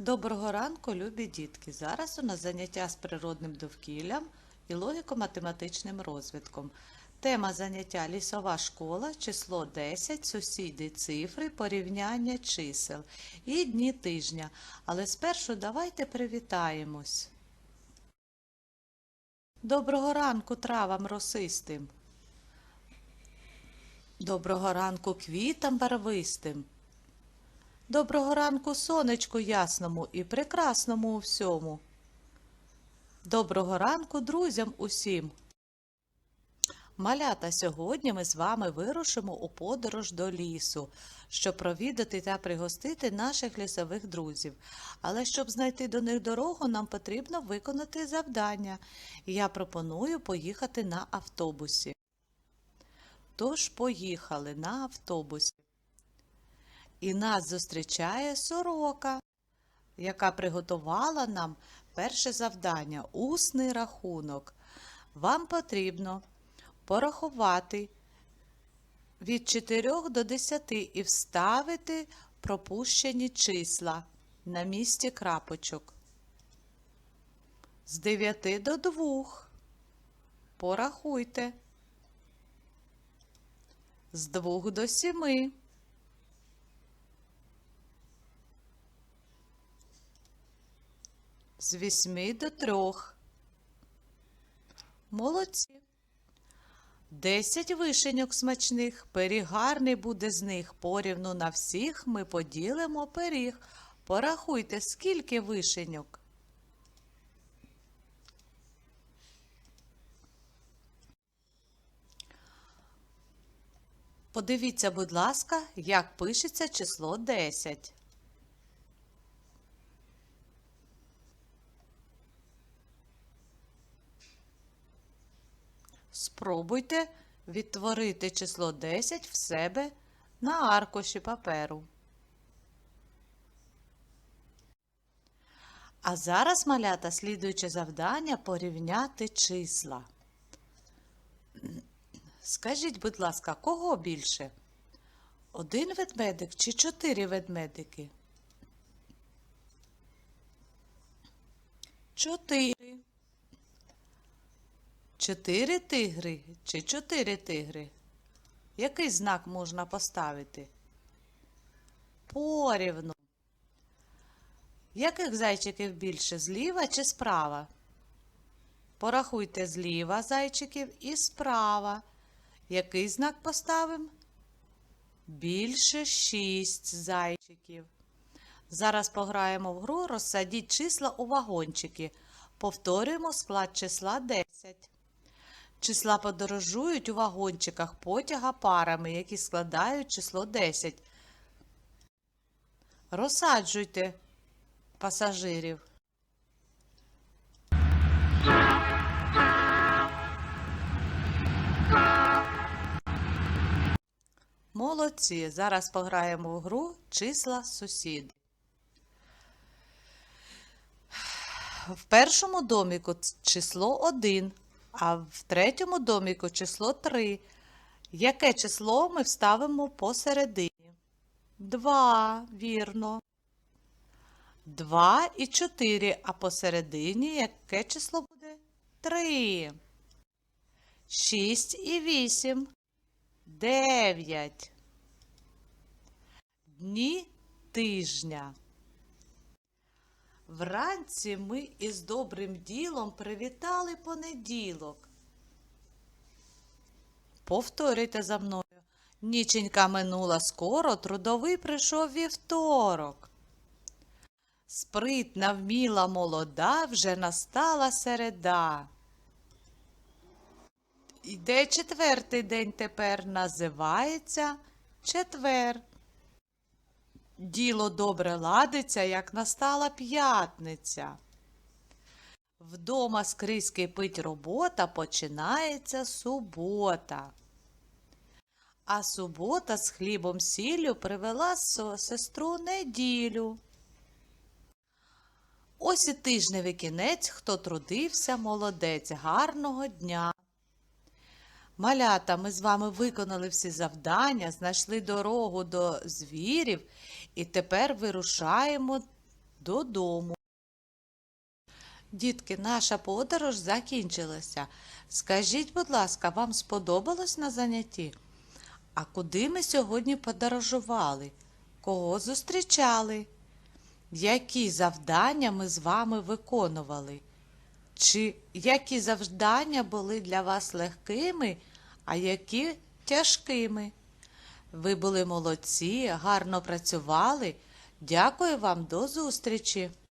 Доброго ранку, любі дітки! Зараз у нас заняття з природним довкіллям і логіко-математичним розвитком. Тема заняття лісова школа, число 10, сусіди цифри, порівняння чисел і дні тижня. Але спершу давайте привітаємось. Доброго ранку травам росистим. Доброго ранку квітам барвистим. Доброго ранку сонечку ясному і прекрасному у всьому. Доброго ранку друзям усім. Малята, сьогодні ми з вами вирушимо у подорож до лісу, щоб провідати та пригостити наших лісових друзів. Але щоб знайти до них дорогу, нам потрібно виконати завдання. Я пропоную поїхати на автобусі. Тож поїхали на автобусі. І нас зустрічає сорока, яка приготувала нам перше завдання усний рахунок. Вам потрібно порахувати від 4 до 10 і вставити пропущені числа на місці крапочок. З 9 до 2. Порахуйте. З 2 до 7. З вісьми до трьох. Молодці. Десять вишеньок смачних, пиріг гарний буде з них. Порівну на всіх ми поділимо пиріг. Порахуйте, скільки вишеньок. Подивіться, будь ласка, як пишеться число 10. Спробуйте відтворити число 10 в себе на аркуші паперу. А зараз, малята, слідуюче завдання порівняти числа. Скажіть, будь ласка, кого більше? Один ведмедик чи чотири ведмедики? Чотири. Чотири тигри чи чотири тигри? Який знак можна поставити? Порівну. Яких зайчиків більше зліва чи справа? Порахуйте зліва зайчиків і справа. Який знак поставимо? Більше шість зайчиків. Зараз пограємо в гру, розсадіть числа у вагончики. Повторюємо склад числа 10. Числа подорожують у вагончиках потяга парами, які складають число 10. Розсаджуйте пасажирів. Молодці. Зараз пограємо в гру числа сусіди. В першому доміку число 1, а в третьому доміку число 3. Яке число ми вставимо посередині? 2, вірно. 2 і 4, а посередині яке число буде? 3. 6 і 8. 9. Дні тижня. Вранці ми із добрим ділом привітали понеділок. Повторюйте за мною. Ніченька минула скоро, трудовий прийшов вівторок. Спритна, вміла молода, вже настала середа. Іде четвертий день тепер, називається четвер. Діло добре ладиться, як настала п'ятниця. Вдома скрізь кипить робота, починається субота. А субота з хлібом сіллю привела сестру неділю. Ось і тижневий кінець, хто трудився, молодець, гарного дня. Малята, ми з вами виконали всі завдання, знайшли дорогу до звірів і тепер вирушаємо додому. Дітки, наша подорож закінчилася. Скажіть, будь ласка, вам сподобалось на занятті? А куди ми сьогодні подорожували? Кого зустрічали? Які завдання ми з вами виконували? Чи які завдання були для вас легкими, а які тяжкими? Ви були молодці, гарно працювали. Дякую вам до зустрічі!